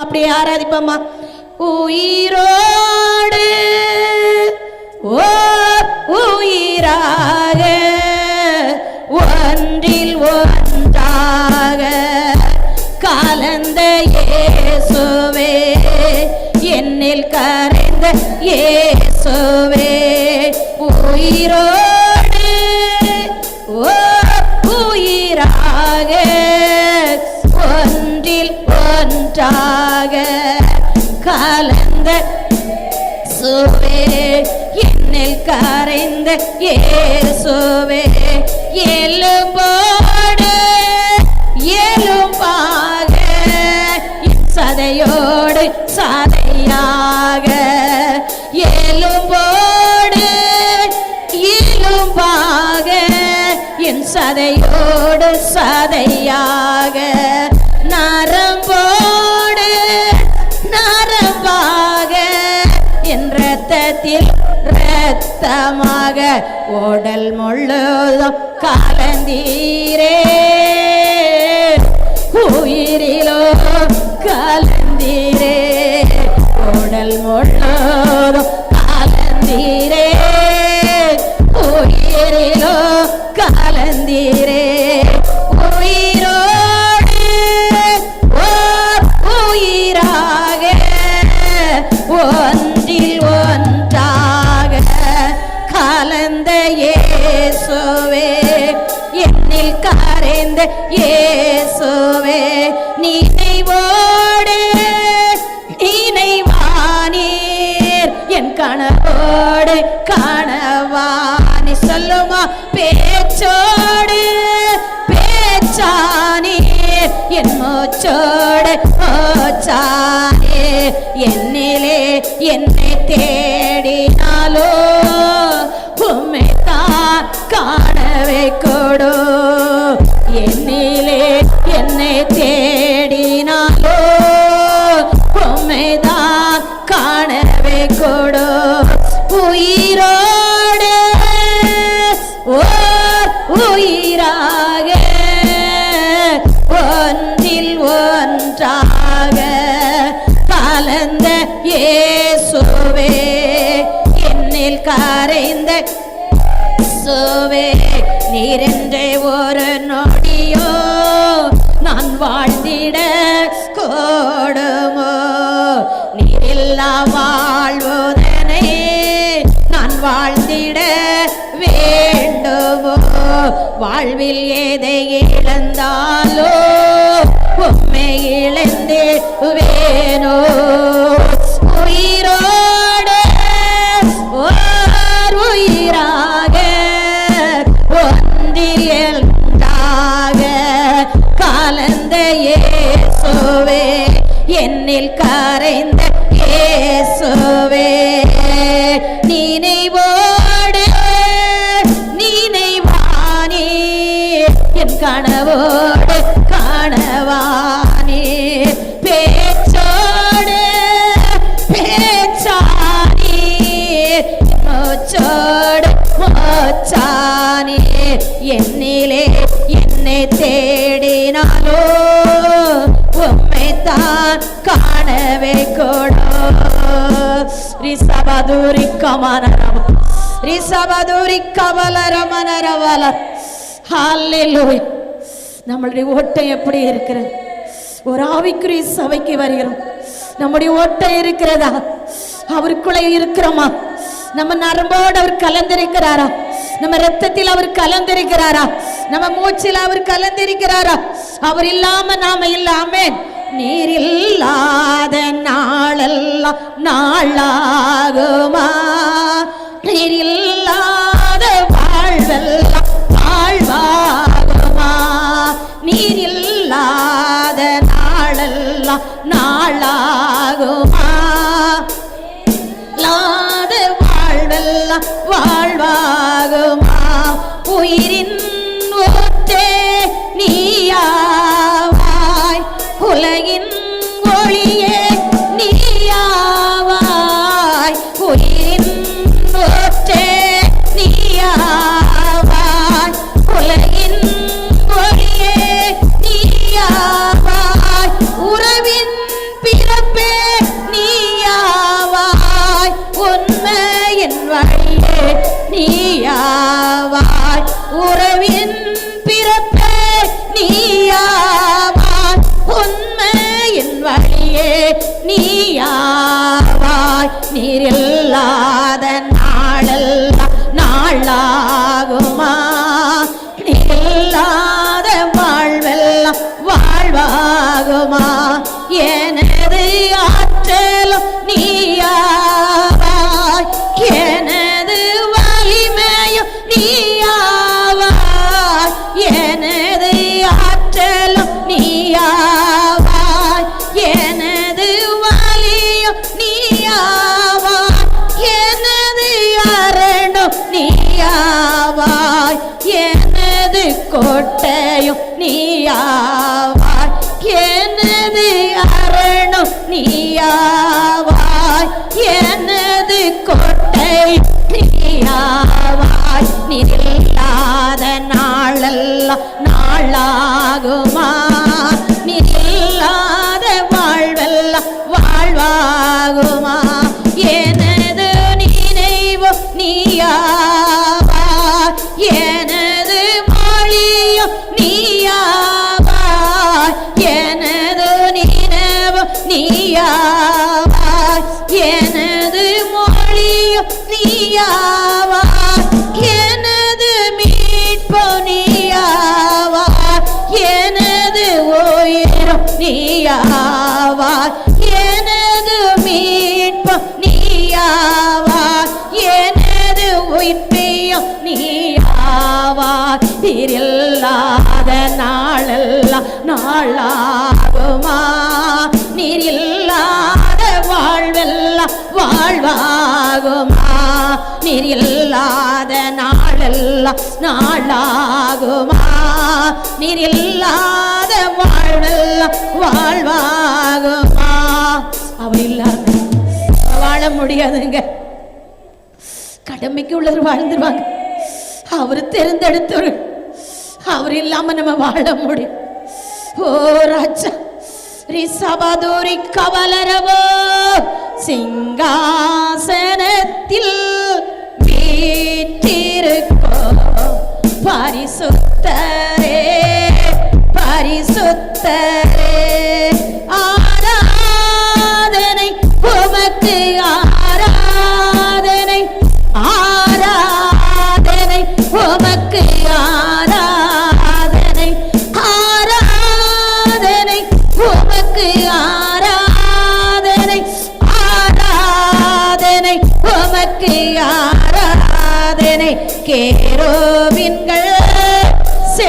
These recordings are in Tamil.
அப்படி ஆராதிப்போமா உயிரோடு ஓ உயிராக ஒன்றில் ஒன்றாக கலந்த ஏசுவே என்னில் கரைந்த ஏ கரைந்த எலும்போடு எலும்பாக சதையோடு சதையாக. எலும்போடு எலும்பாக என் சதையோடு சதையாக. உடல் முழுதும் கலந்தீரே. உயிரிலோ கலந்தீரே ஏசுவே என்னில் கரைந்த இயேசுவே நினைவோடு நினைவானீர். என் கனவோடு கனவானி சொல்லுமா பேச்சோடு பேச்சானீர். என் மூச்சோடு மூச்சானே என்னிலே என்னை தேடினாலோ நீரென்றே ஒரு நொடியோ நான் வாழ்ந்திட கோடுமோ? நீரில்லா வாழ்வதனை நான் வாழ்ந்திட வேண்டுமோ? வாழ்வில் எதை இழந்தாலோ உண்மை இழந்தே வேணோ? உயிரோடு உயிரா என்னில் கரைந்த இயேசுவே. நினைவோடு நினைவானே என் கனவோ காணவே கொடோ ரிசபதுரி கமனரம ரிசபதுரி கமலரமனரவல ஹalleluya நம்மளுடைய ஓட்டம் எப்படி இருக்கிறது ஒரு ஆவிக்குரிய சபைக்கு வருகிறோம் நம்முடைய ஓட்டம் இருக்கிறதா அவருக்குள்ளே இருக்கிறோமா நம்ம நரம்போடு அவர் கலந்திருக்கிறாரா நம்ம ரத்தத்தில் அவர் கலந்திருக்கிறாரா நம்ம மூச்சில் அவர் கலந்திருக்கிறாரா அவர் இல்லாம நாம இல்லாமே நீரில்லாத நாளெல்லாம் நாளாகுமா? நீர் பொருளாகுமா நீல்லாத வாழ்வெல்லாம் வாழ்வாகுமா? எனது நினைவோ நீயாவா? எனது மொழியோ நீயாவா? எனது நினைவோ நீ நீர் இல்லாத நாளெல்லாம் நாளாகுமா? நீர் இல்லாத வாழ்வெல்லாம் வாழ்வாகுமா? அவர் இல்லாத வாழ முடியாதுங்க. கடமைக்கு உள்ளவர் வாழ்ந்துருவாங்க. அவர் தேர்ந்தெடுத்தவர் அவர் இல்லாம நம்ம வாழ முடியும் ஓ ராஜா ரிசபதுரி கவலரவோ சிங்காசனத்தில் வீட்டிருக்கோ பரிசுத்தரே பரிசுத்தரே. சேரோவின்கள் சே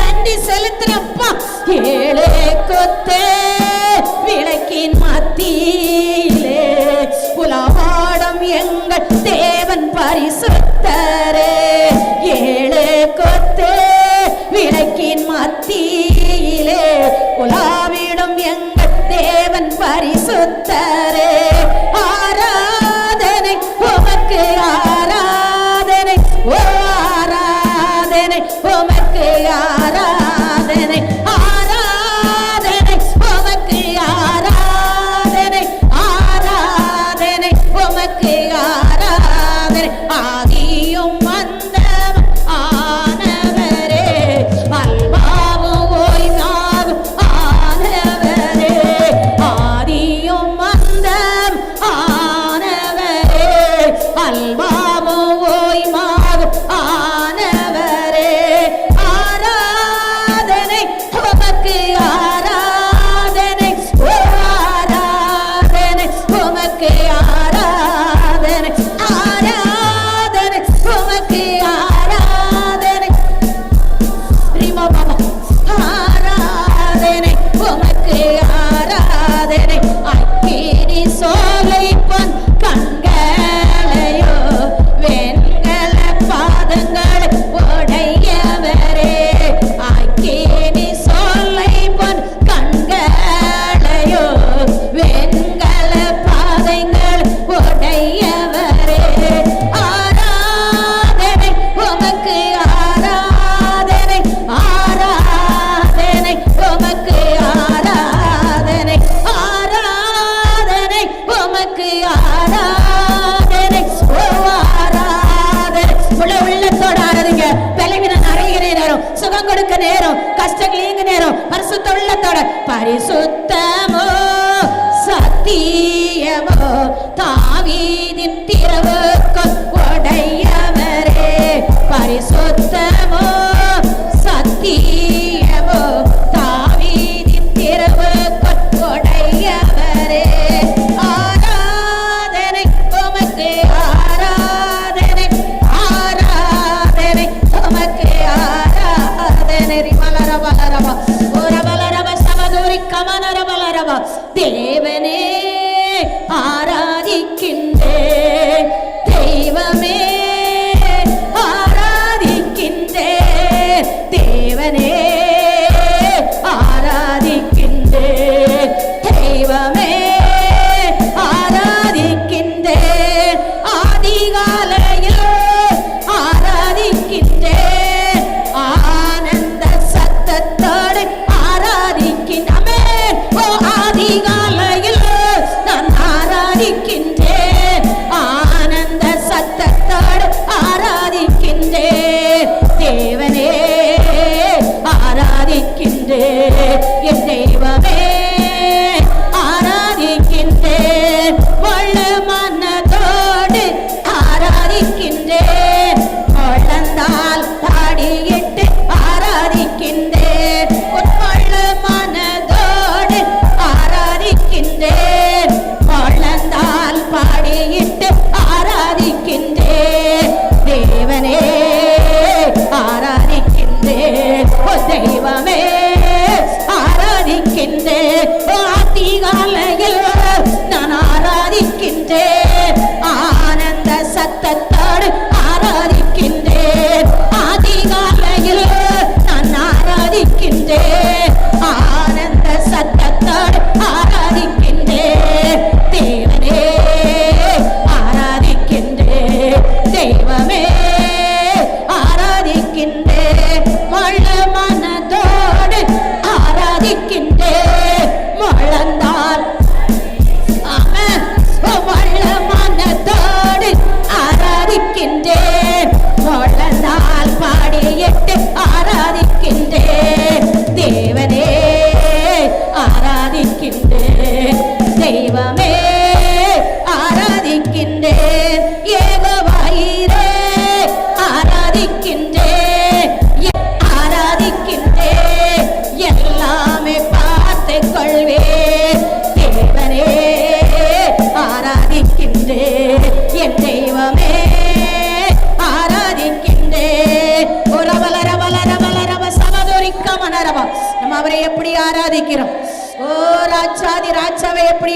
நன்றி செலுத்துறப்பா ஏழே கொத்தே கரங்களோட பரிசுத்தமோ சத்தியமோ தாவி நித்திரவு கொடையவரே. பரிசுத்த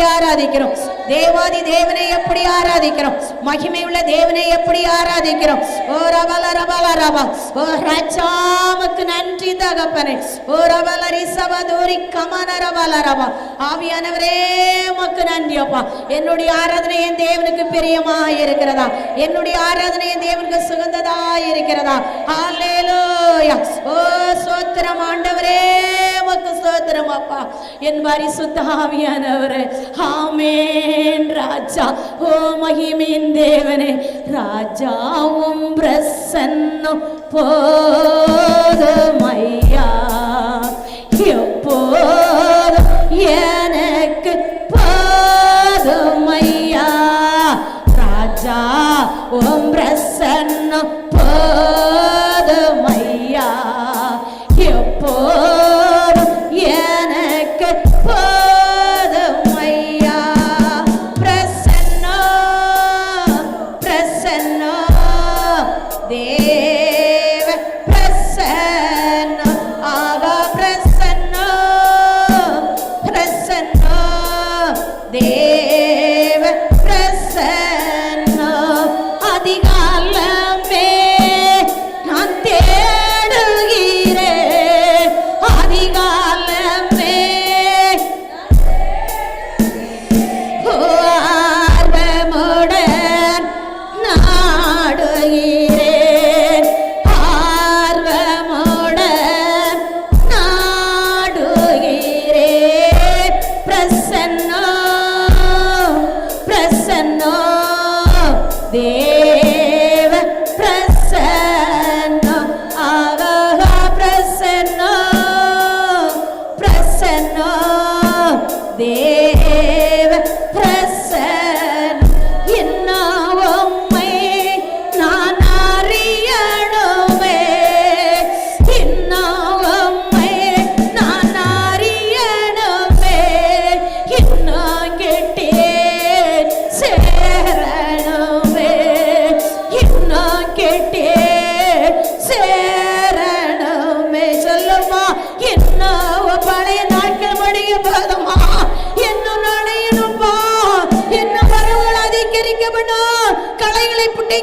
ஆராதிக்கிறோம். தேவாதி தேவனை எப்படி ஆராதிக்கிறோம்? மகிமை உள்ள தேவனை எப்படி ஆராதிக்கிறோம்? ஓ ரவல ரபல ரபா ஓ ராஜாவுக்கு நன்றி தகப்பனே. ஓ ரபல ரிசவதூரி கமன ரபல ரபா ஆவியானவரே உமக்கு நன்றி அப்பா. என்னுடைய ஆராதனை என் தேவனுக்கு பிரியமா இருக்கிறதா? என்னுடைய ஆராதனை என் தேவனுக்கு சுகந்ததா இருக்கிறதா? ஹalleluya. ஓ சோத்திரம் ஆண்டவரே. உமக்கு ஸ்தோத்திரம் அப்பா என் பரிசுத்தாவியானவர் ஆமேன் ராஜா. ஓ மகிமேன் தேவனே. ராஜாவும் பிரசன்னும் போதுமையா எப்போதும் எனக்கு போதுமையா ராஜா ஓம் பிரசன்னும் போ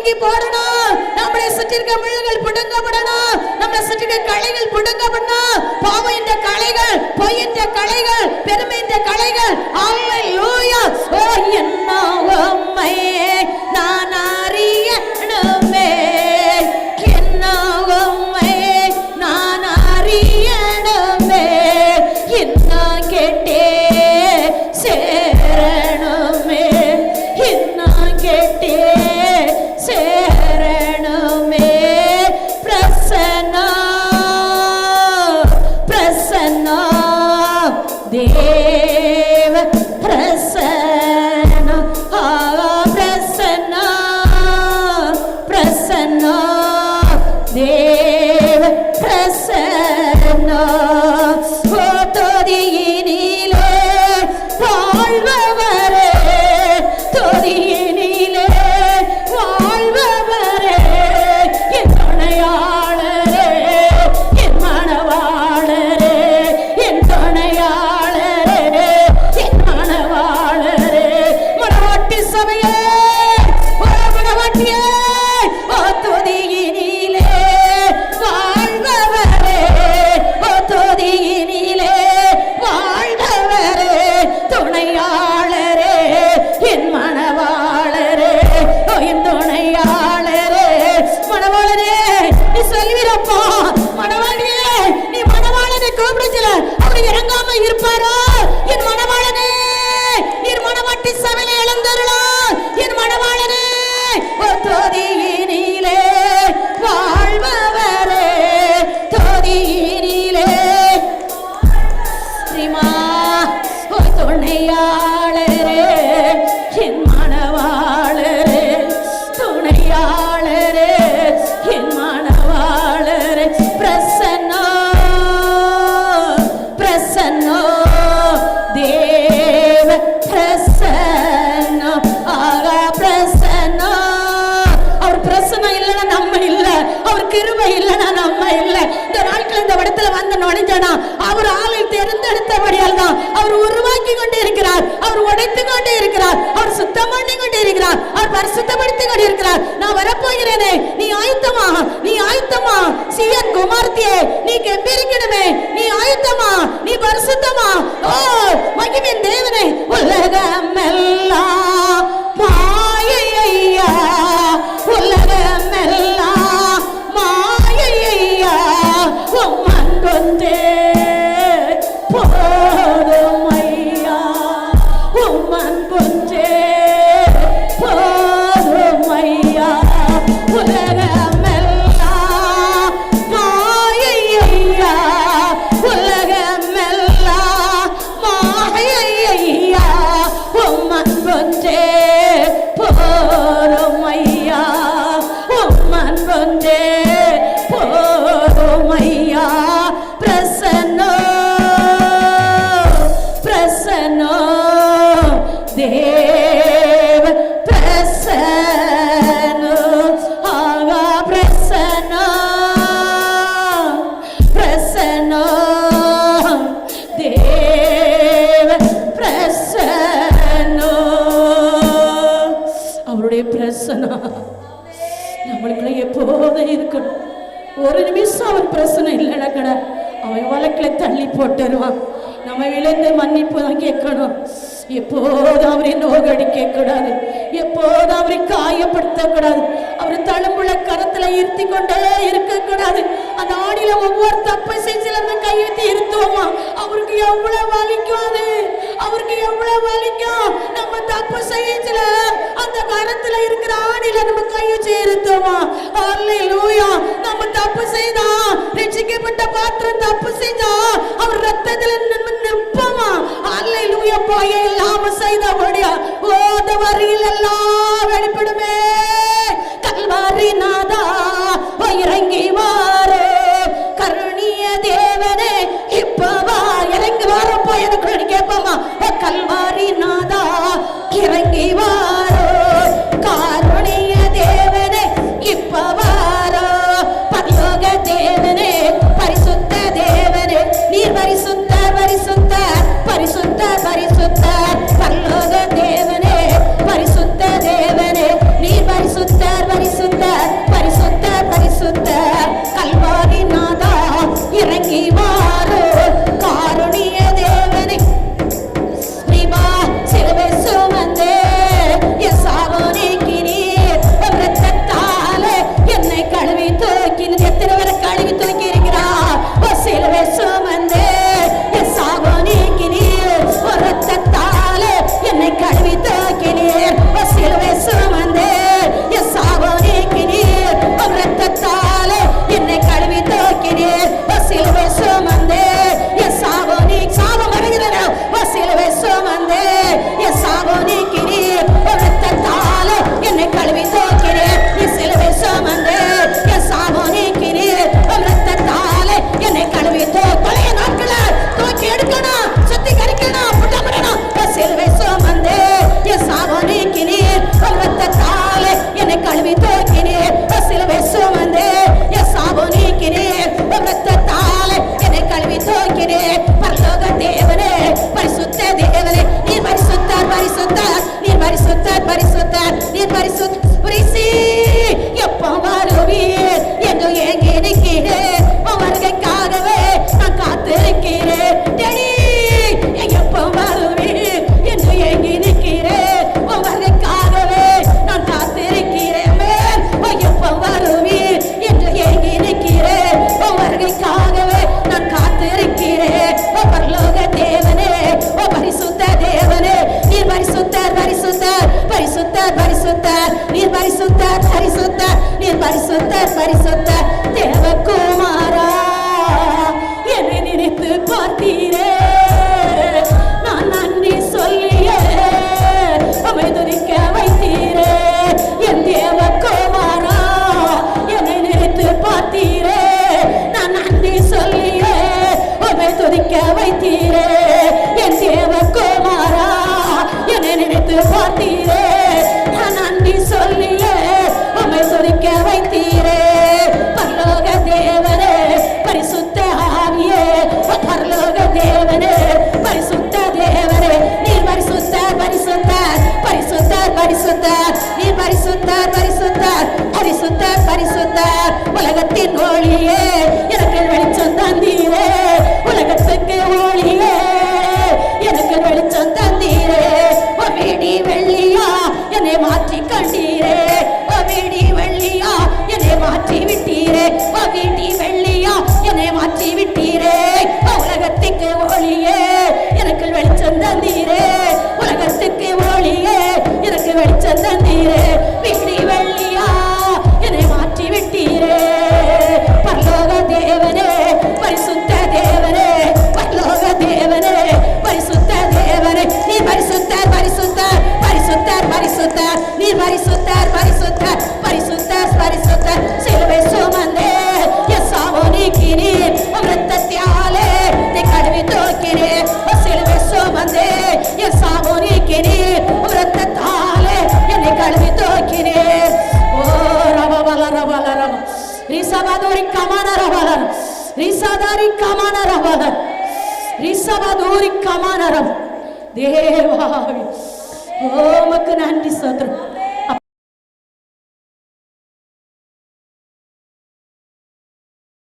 நீங்கி போடணும் நம்மளை சுற்றி இருக்க முள்ளுகள் பிடுங்கப்படணும் நம்மளை சுற்றி இருக்க களைகள் பிடுங்கப்படணும் பாவம் என்ற களைகள் பொய் என்ற களைகள் பெருமை என்ற களைகள். அல்லேலூயா ஓ என்ன உம்மை நானா வந்து அவர் ஆளை தேர்ந்தெடுத்தபடியால் தான் அவர் உருவாக்கி கொண்டே இருக்கிறார் அவர் உடைத்து கொண்டே இருக்கிறார் அவர் சுத்தம் பண்ணி கொண்டே இருக்கிறார் அவர் பரிசுத்தப்படுத்தி கொண்டே இருக்கிறார் நான் வரப்போகிறேனே நீ ஆயுத்தமா நீ ஆயுத்தமா. சியன் குமார்த்தியே நீ கெம்பிருக்கணுமே நீ ஆயுத்தமா நீ பரிசுத்தமா. ஓ மகிமின் தேவனை உலகம் எல்லாம் மாயையா உலகமெல்லாம் மாயையா กันเดพอดิม அவன் பிரச்சனை இல்லைடா கடை. அவன் வழக்கில் தள்ளி போட்டுருவான். நம்ம விழுந்து மன்னிப்பு தான் கேட்கணும். எப்போதும் அவரை நோகடி கேட்கக்கூடாது. எப்போதும் அவரை காயப்படுத்த கூடாது அவர் தழும்புல கரத்துல இருத்தி கொண்டே இருக்க கூடாது அந்த ஆடியில ஒவ்வொரு தப்பு செஞ்சு நம்ம கையெழுத்தி இருத்துவோமா? அவருக்கு எவ்வளவு வலிக்கும் அது? அவருக்கு எவ்வளவு வலிக்கும்? நம்ம தப்பு செய்யல அந்த கரத்துல இருக்கிற ஆடியில நம்ம கையெழுத்தி இருத்துவோமா? அல்லேலூயா நம்ம தப்பு செய்தா ரட்சிக்கப்பட்ட பாத்திரம் தப்பு செஞ்சா அவர் ரத்தத்துல நம்ம நிற்போமா அல்லேலூயா போய செய்தபடியா? ஓத வரியில் எல்லாம் வெளிப்படுமே. கல்வாரி நாதா இறங்கி வாரோ. கருணிய தேவனே இப்பவா இறங்கி வாரப்போ எனக்கு கேட்போமா? கல்வாரி நாதா இறங்கி வாரோ பரிசுத்தர் பரிசுத்தர் உலகத்தின் ஒளியே. எனக்கு வெளிச்சம் தந்தீரே. உலகத்துக்கு ஒளியே. எனக்கு வெளிச்சம் தந்தீரே. வீடி வெள்ளியா என்னை மாற்றி கண்டீரே. வீடி வெள்ளியா என்னை மாற்றி விட்டீரே. வீடி வெள்ளியா என்னை மாற்றி விட்டீரே. உலகத்துக்கு ஒளியே. எனக்கு வெளிச்சம் தந்தீரே. உலகத்துக்கு ஒளியே. எனக்கு வெளிச்சம் தந்தீரே. பரிசுத்தர் பரிசுத்தர் பரிசுத்தர் சிலுவை சுமந்தே. எஸ் சாவோ நீக்கினே ரத்தத்தியாலே நீ கடுவி தோக்கினே சிலுவை சுமந்தே. எஸ் சாவோ நீக்கினே ரத்தத்தாலே என்னை கடுவி தோக்கினே ஓ ரவபல ரவல ரவ ரிசபதோரி கமன ரவல ரிசதாரி கமன ரவல ரிசபதோரி கமன ரவ. தேவாவி ஓமக்கு நன்றி சோத்ரம்.